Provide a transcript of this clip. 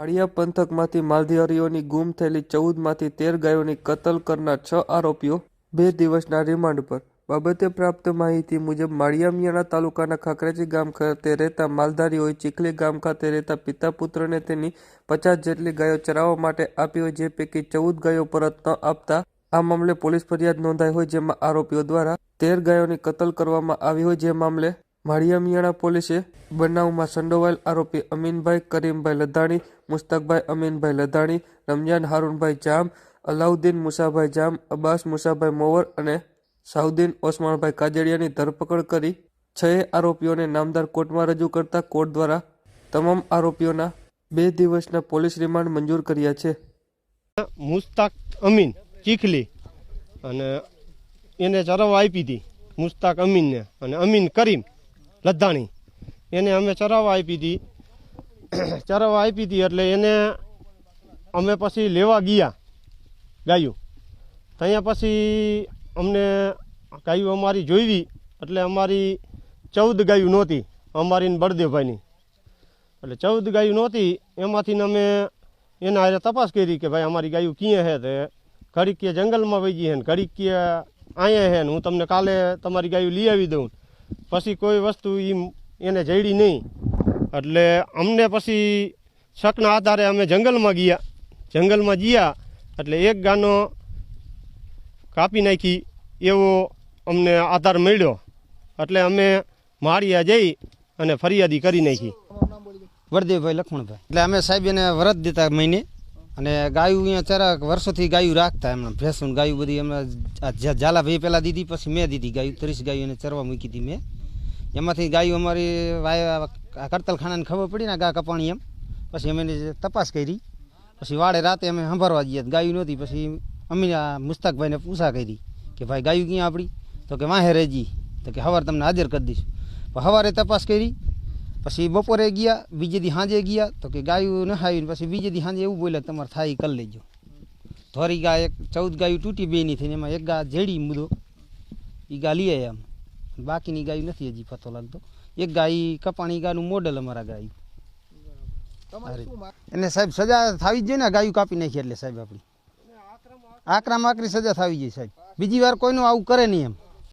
માળિયા પંથકમાંથી માલધારીઓની ગુમ થયેલી ચૌદમાંથી તેર ગાયોની કતલ કરનાર છ આરોપીઓ બે દિવસના રિમાન્ડ પર. બાબતે પ્રાપ્ત માહિતી મુજબ, માળિયા મિયાણા તાલુકાના ખાકરેજી ગામ ખાતે રહેતા માલધારીઓએ ચીખલી ગામ ખાતે રહેતા પિતા પુત્રને તેની પચાસ જેટલી ગાયો ચરાવવા માટે આપી હોય, જે પૈકી ચૌદ ગાયો પરત ન આપતા આ મામલે પોલીસ ફરિયાદ નોંધાઈ હોય, જેમાં આરોપીઓ દ્વારા તેર ગાયોની કતલ કરવામાં આવી હોય, જે મામલે માળિયા મિયાણા પોલીસે બનાવમાં સંડોવાયેલ આરોપી અમીનભાઈ કરીમભાઈ લધાણી, મુસ્તકભાઈ અમીનભાઈ લધાણી, રમજાન હારૂનભાઈ જામ, અલાઉદ્દીન મુસાભાઈ જામ, અબ્બાસ મુસાભાઈ મોવર અને સાઉદ્દીન ઓસમાણભાઈ કાજડિયાની ધરપકડ કરી છએ આરોપીઓને નામદાર કોર્ટમાં રજૂ કરતા કોર્ટ દ્વારા તમામ આરોપીઓના બે દિવસના પોલીસ રિમાન્ડ મંજૂર કર્યા છે. મુસ્તાક અમીન ચીખલી અને એને ચરાવવા આપી હતી. મુસ્તાક અમીનને અને અમીન કરીમ. લદ્દાણી. એને અમે ચરાવવા આપી હતી. ચરાવવા આપી હતી એટલે એને અમે પછી લેવા ગયા ગાયું. ત્યાં પછી અમને ગાયું અમારી જોઈવી એટલે અમારી ચૌદ ગાયું નહોતી અમારી બળદેવભાઈની. એટલે ચૌદ ગાયું નહોતી, એમાંથી અમે એના હારે તપાસ કરી કે ભાઈ અમારી ગાયું ક્યાં છે તે. ઘડીક કે જંગલમાં વહી ગઈ છે ને ઘડીક કે અહીંયા છે ને હું તમને કાલે તમારી ગાયું લઈ આવી દઉં. પછી કોઈ વસ્તુ એને જડી નહીં. એટલે અમને પછી શકના આધારે અમે જંગલમાં ગયા. જંગલમાં ગયા એટલે એક ગાનો કાપી નાખી, એવો અમને આધાર મળ્યો. એટલે અમે માળિયા જઈ અને ફરિયાદી કરી નાખી. વરદેવભાઈ લખમણભાઈ. એટલે અમે સાહેબ એને વરત દેતા મહિને. અને ગાયું અહીંયા ચરાક વર્ષોથી ગાયું રાખતા એમણે. ભેંસું ગાયું બધી એમણે ઝાલાભાઈ પહેલાં દીધી, પછી મેં દીધી ગાયું, ત્રીસ ગાયું એને ચરવા મૂકી હતી મેં. એમાંથી ગાયું અમારી વાય કરતલખાનાને ખબર પડી ને ગા કપાણી એમ? પછી અમે એની તપાસ કરી. પછી વાડે રાતે અમે સંભાળવા જઈએ ગાયું નહોતી. પછી અમે આ મુસ્તાકભાઈને પૂછા કરી કે ભાઈ ગાયું ક્યાં આપણી તો કે વાહે રહેજી તો કે સવારે તમને હાજર કરી દઈશું. પણ સવારે તપાસ કરી પછી બપોરે ગયા બીજે દી સાંજે ગયા તો કે ગાયું નહાવીને પછી બીજે દી સાંજે એવું બોલે તમારે થાય કરી લેજો. ધોરી ગા એક ચૌદ ગાયું તૂટી બેની થઈને એમાં એક ગા જેડી મૂદો એ ગા લઈ આવ્યા આમ બાકીની ગાયું નથી હજી પતો લાગતો. એક ગાય કપાણી ગાનું મોડલ અમારા ગાયું. એને સાહેબ સજા થવી જોઈએ ને ગાયું કાપી નાખી એટલે સાહેબ આપણી. આકરામાં આકરી સજા થવી જોઈએ સાહેબ. બીજી વાર કોઈનું આવું કરે નહીં એમ.